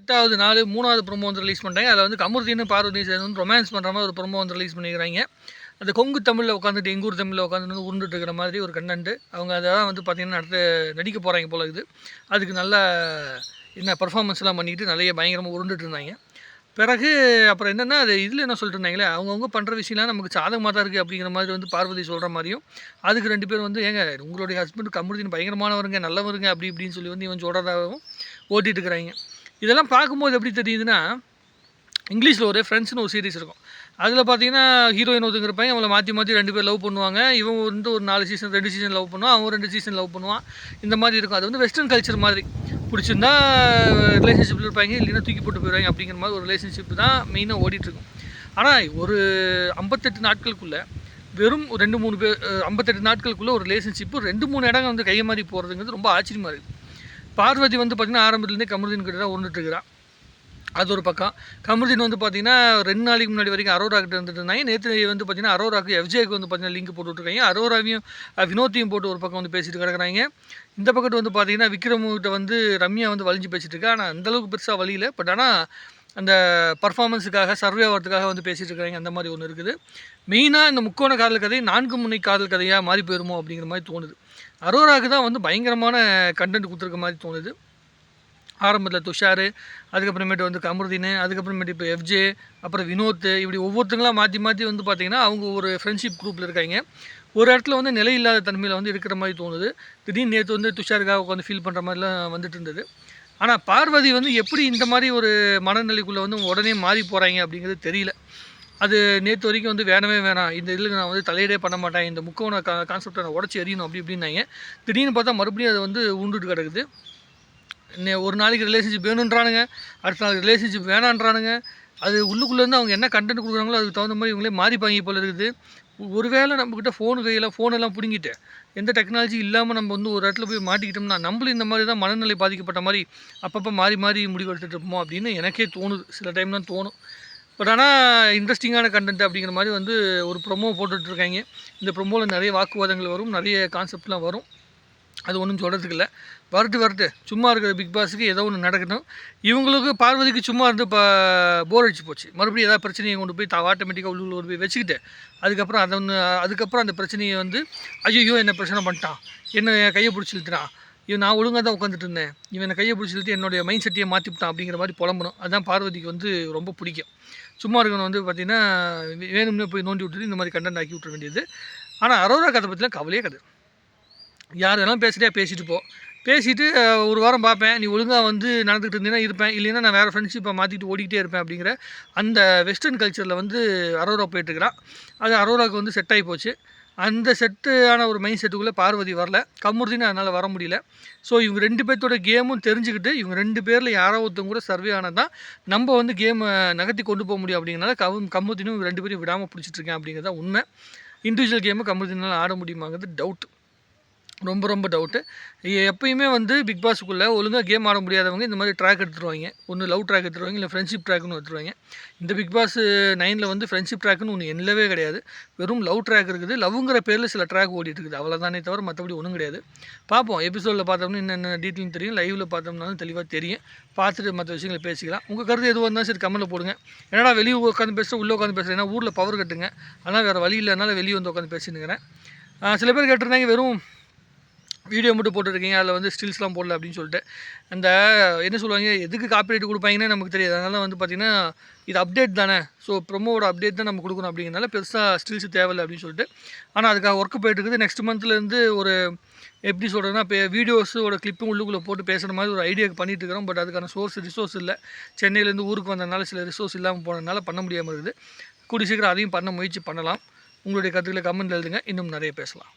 எட்டாவது நாள் மூணாவது ப்ரொமோ வந்து ரிலீஸ் பண்ணுறாங்க அதில் வந்து கமருதீன் பார்வதி சேர்ந்து வந்து ரொமான்ஸ் பண்ணுற மாதிரி ஒரு ப்ரொமோ வந்து ரிலீஸ் பண்ணிக்கிறாங்க. அந்த கொங்கு தமிழில் உட்காந்துட்டு எங்கூர் தமிழில் உட்காந்து உருண்டுட்டு இருக்கிற மாதிரி ஒரு கண்டென்ட் அவங்க அதான் வந்து பார்த்திங்கன்னா அடுத்து நடிக்க போகிறாங்க போல இருக்குது. அதுக்கு நல்ல என்ன பர்ஃபார்மன்ஸ்லாம் பண்ணிக்கிட்டு நிறைய பயங்கரமாக உருண்டுட்டு இருந்தாங்க. பிறகு அப்புறம் என்னென்னா அது இதில் என்ன சொல்லிட்டு இருந்தாங்களே அவங்கவுங்க பண்ணுற விஷயம்லாம் நமக்கு சாதகமாக தான் இருக்குது அப்படிங்கிற மாதிரி வந்து பார்வதி சொல்கிற மாதிரியும் அதுக்கு ரெண்டு பேரும் வந்து ஏங்க உங்களுடைய ஹஸ்பண்ட் கமருதீன் பயங்கரமானவருங்க நல்லவருங்க அப்படி இப்படின்னு சொல்லி வந்து இவன் சொல்கிறதாகவும் ஓட்டிகிட்டு இருக்கிறாங்க. இதெல்லாம் பார்க்கும்போது எப்படி தெரியுதுன்னா இங்கிலீஷில் ஒரு ஃப்ரெண்ட்ஸ்னு ஒரு சீரிஸ் இருக்கும். அதில் பார்த்தீங்கன்னா ஹீரோயின் ஒருத்தங்க பையன் அவங்கள மாற்றி மாற்றி ரெண்டு பேர் லவ் பண்ணுவாங்க. இவன் வந்து ஒரு நாலு சீசன் ரெண்டு சீசன் லவ் பண்ணுவான். அவன் ரெண்டு சீசன் லவ் பண்ணுவான். இந்த மாதிரி இருக்கும். அது வந்து வெஸ்டர்ன் கல்ச்சர் மாதிரி. பிடிச்சிருந்தா ரிலேஷன்ஷிப்பில் இருப்பாங்க. இல்லைன்னா தூக்கி போட்டு போயிடுவாங்க அப்படிங்கிற மாதிரி ஒரு ரிலேஷன்ஷிப் தான் மெயினாக ஓடிட்டுருக்கும் ஆனால் ஒரு ஐம்பத்தெட்டு நாட்களுக்குள்ளே வெறும் ரெண்டு மூணு பேர் ஐம்பத்தெட்டு நாட்களுக்குள்ளே ஒரு ரிலேஷன்ஷிப்பு ரெண்டு மூணு இடங்கள் வந்து கை மாறி போகிறதுங்கிறது ரொம்ப ஆச்சரியமாக இருக்குது பார்வதி வந்து பார்த்திங்கன்னா ஆரம்பத்துலேருந்தே கமருதீன் கிட்ட தான் உருண்டுட்டுருக்கிறான் அது ஒரு பக்கம். கமருதீன் வந்து பார்த்திங்கன்னா ரெண்டு நாளைக்கு முன்னாடி வரைக்கும் அரோரா கிட்ட இருந்துட்டு இருந்தாங்க நேற்று வந்து பார்த்திங்கன்னா அரோராக்கு எஃப்ஜேக்கு வந்து பார்த்திங்கன்னா லிங்க் போட்டுட்ருக்காங்க அரோராவையும் வினோத்தையும் போட்டு ஒரு பக்கம் வந்து பேசிட்டு கிடக்குறாங்க. இந்த பக்கத்து வந்து பார்த்திங்கன்னா விக்ரமுகிட்ட வந்து ரம்யா வந்து வலிஞ்சு பேசிகிட்டு இருக்கா. ஆனால் அந்தளவுக்கு பெருசாக வழியில் பட் ஆனால் அந்த பர்ஃபார்மன்ஸுக்காக சர்வே ஆகிறதுக்காக வந்து பேசிகிட்டு இருக்கிறாங்க அந்த மாதிரி ஒன்று இருக்குது. மெயினாக இந்த முக்கோண காதல் கதை நான்கு முனை காதல் கதையாக மாறி போயிருமோ அப்படிங்கிற மாதிரி தோணுது. அரோராவுக்கு தான் வந்து பயங்கரமான கண்டென்ட் கொடுத்துருக்க மாதிரி தோணுது. ஆரம்பத்தில் துஷார் அதுக்கப்புறமேட்டு வந்து கமருதீன் அதுக்கப்புறமேட்டு இப்போ எஃப்ஜே அப்புறம் வினோத் இப்படி ஒவ்வொருத்தங்களாம் மாற்றி மாற்றி வந்து பார்த்திங்கன்னா அவங்க ஒரு ஃப்ரெண்ட்ஷிப் குரூப்பில் இருக்காங்க. ஒரு இடத்துல வந்து நிலை இல்லாத தன்மையில் வந்து இருக்கிற மாதிரி தோணுது. திடீர்னு நேற்று வந்து துஷாருக்காக உட்காந்து ஃபீல் பண்ணுற மாதிரிலாம் வந்துட்டு இருந்தது. ஆனால் பார்வதி வந்து எப்படி இந்த மாதிரி ஒரு மனநிலைக்குள்ளே வந்து உடனே மாறி போகிறாங்க அப்படிங்கிறது தெரியல. அது நேற்று வரைக்கும் வந்து வேணவே வேணாம். இந்த இதில் நான் வந்து தலையிடே பண்ண மாட்டேன். இந்த முக்கோண கா கான்செப்டை நான் உடச்சி எறியணும் அப்படி இப்படின்னாங்க. திடீர்னு பார்த்தா மறுபடியும் அதை வந்து உண்டுட்டு கிடக்குது. ஒரு நாளைக்கு ரிலேஷன்ஷிப் வேணுன்றானுங்க அடுத்த நாள் ரிலேஷன்ஷிப் வேணான்றானுங்க. அது உள்ளுக்குள்ளேருந்து அவங்க என்ன கண்டென்ட் கொடுக்குறாங்களோ அதுக்கு தகுந்த மாதிரி இவங்களே மாறிப்பாங்க போல இருக்குது. ஒருவேளை நம்மக்கிட்ட ஃபோனு கையில் ஃபோனெல்லாம் பிடுங்கிட்டு எந்த டெக்னாலஜி இல்லாமல் நம்ம வந்து ஒரு இடத்துல போய் மாட்டிக்கிட்டோம்னா நம்மளும் இந்த மாதிரி தான் மனநிலை பாதிக்கப்பட்ட மாதிரி அப்பப்போ மாறி மாறி முடிவு எடுத்துகிட்டு இருப்போம் அப்படின்னு எனக்கே தோணுது. சில டைம் தான் தோணும். பட் ஆனால் இன்ட்ரெஸ்டிங்கான கண்டென்ட் அப்படிங்கிற மாதிரி வந்து ஒரு ப்ரொமோ போட்டுட்ருக்காங்க இந்த ப்ரொமோவில் நிறைய வாக்குவாதங்கள் வரும் நிறைய கான்செப்ட்லாம் வரும். அது ஒன்றும் சொல்கிறதுக்கு இல்லை வரட்டு வரட்டு. சும்மா இருக்கிற பிக் பாஸுக்கு ஏதோ ஒன்று நடக்கணும் இவங்களுக்கு பார்வதிக்கு சும்மா இருந்து இப்போ போர் அடிச்சு போச்சு. மறுபடியும் ஏதாவது பிரச்சனையை கொண்டு போய் ஆட்டோமேட்டிக்காக உள்ளுக்குள்ள கொண்டு போய் வச்சுக்கிட்டு அதுக்கப்புறம் அதை ஒன்று அதுக்கப்புறம் அந்த பிரச்சனையை வந்து ஐயோ என்ன பிரச்சனை பண்ணிட்டான்? என்ன கையை பிடிச்சி இழுத்துறான் இவன் நான் ஒழுங்காக தான் உட்காந்துட்டு இருந்தேன். இவன் என்னை கையை பிடிச்சி இழுத்து என்னுடைய மைண்ட் செட்டையை மாற்றிவிட்டான் அப்படிங்கிற மாதிரி புலம்பணும் அதுதான் பார்வதிக்கு வந்து ரொம்ப பிடிக்கும். சும்மா இருக்கணும் வந்து பார்த்திங்கன்னா வேணும்னே போய் நோண்டி விட்டுட்டு இந்த மாதிரி கண்டென்ட் ஆக்கி விட்டுற வேண்டியது. ஆனால் அரோரா கதை பற்றிலாம் கவலையே கிடையாது. யார் வேணாலும் பேசிட்டே பேசிட்டு போ. பேசிவிட்டு ஒரு வாரம் பார்ப்பேன். நீ ஒழுங்காக வந்து நடந்துகிட்டு இருந்தீங்கன்னா இருப்பேன். இல்லைன்னா நான் வேறு ஃப்ரெண்ட்ஷிப்பை மாற்றிட்டு ஓடிக்கிட்டே இருப்பேன் அப்படிங்கிற அந்த வெஸ்டர்ன் கல்ச்சரில் வந்து அரோரா போயிட்டுருக்கிறான் அது அரோராவுக்கு வந்து செட் ஆகி போச்சு. அந்த செட்டான ஒரு மைண்ட் செட்டுக்குள்ளே பார்வதி வரல. கமுருதின்னு அதனால் வர முடியல. ஸோ இவங்க ரெண்டு பேர்த்தோட கேமும் தெரிஞ்சுக்கிட்டு இவங்க ரெண்டு பேரில் யாரோ ஒருத்தவங்க கூட சர்வே ஆனால் தான் நம்ம வந்து கேமை நகர்த்தி கொண்டு போக முடியும் அப்படிங்கிறனால கம் கமுருதினும் ரெண்டு பேரும் விடாமல் பிடிச்சிட்ருக்கேன் அப்படிங்கிறத உண்மை. இண்டிவிஜுவல் கேமு கமுருதினால் ஆட முடியுமாங்கிறது டவுட் ரொம்ப ரொம்ப டவுட்டு எப்பயுமே வந்து பிக் பாஸுக்குள்ளே ஒழுங்காக கேம் ஆட முடியாதவங்க இந்த மாதிரி ட்ராக் எடுத்துருவாங்க. ஒன்று லவ் ட்ராக் எடுத்துருவாங்க இல்லை ஃப்ரெண்ட்ஷிப் ட்ராக்னு எடுத்துருவாங்க. இந்த பிக் பாஸ் நைனில் வந்து ஃப்ரெண்ட்ஷிப் ட்ராக்னு ஒன்று இல்லவே கிடையாது. வெறும் லவ் ட்ராக் இருக்குது. லவ்ங்கிற பேரில் சில ட்ராக் ஓடிட்டு இருக்குது. அவ்வளோதானே தவிர மற்றபடி ஒன்றும் கிடையாது. பார்ப்போம். எபிசோடில் பார்த்தோம்னா என்னென்ன டீட்டெயில் தெரியும். லைவில் பார்த்தோம்னாலும் தெளிவாக தெரியும். பார்த்துட்டு மற்ற விஷயங்களை பேசிக்கலாம். உங்கள் கருத்து எதுவாக இருந்தாலும் சரி கம்மலில் போடுங்க. ஏன்னா வெளியே உட்காந்து பேசுகிறேன் உள்ளே உட்காந்து பேசுகிறேன் ஏன்னா ஊரில் பவர் கட்டுங்க. ஆனால் வேறு வழி இல்லைனால வெளியே வந்து உட்காந்து பேசினுங்கிறேன் சில பேர் கேட்டிருந்தாங்க வெறும் வீடியோ மட்டும் போட்டுருக்கீங்க அதில் வந்து ஸ்டில்ஸ்லாம் போடல அப்படின்னு சொல்லிட்டு. அந்த என்ன சொல்லுவாங்க எதுக்கு காப்பிரைட் கொடுப்பாங்கன்னு நமக்கு தெரியாது. அதனால் வந்து பார்த்திங்கன்னா இது அப்டேட் தானே. ஸோ ப்ரொமோட அப்டேட் தான் நம்ம கொடுக்கணும் அப்படிங்கிறனால பெருசாக ஸ்டில்ஸ் தேவையில்லை அப்படின்னு சொல்லிட்டு. ஆனால் அதுக்காக ஒர்க்கு போயிட்டுருக்குது நெக்ஸ்ட் மந்த்லேருந்து ஒரு எப்படி சொல்கிறதுனா இப்போ வீடியோஸோட கிளிப்பும் உள்ளுக்குள்ளே போட்டு பேசுகிற மாதிரி ஒரு ஐடியா பண்ணிகிட்டு இருக்கிறோம். பட் அதுக்கான சோர்ஸ் ரிசோர்ஸ் இல்லை. சென்னையிலேருந்து ஊருக்கு வந்ததுனால சில ரிசோர்ஸ் இல்லாமல் போனதுனால பண்ண முடியாமல் இருக்குது. கூடி சீக்கிரம் அதையும் பண்ண முயற்சி பண்ணலாம். உங்களுடைய கருத்துக்களை கமெண்ட் எழுதுங்க. இன்னும் நிறைய பேசலாம்.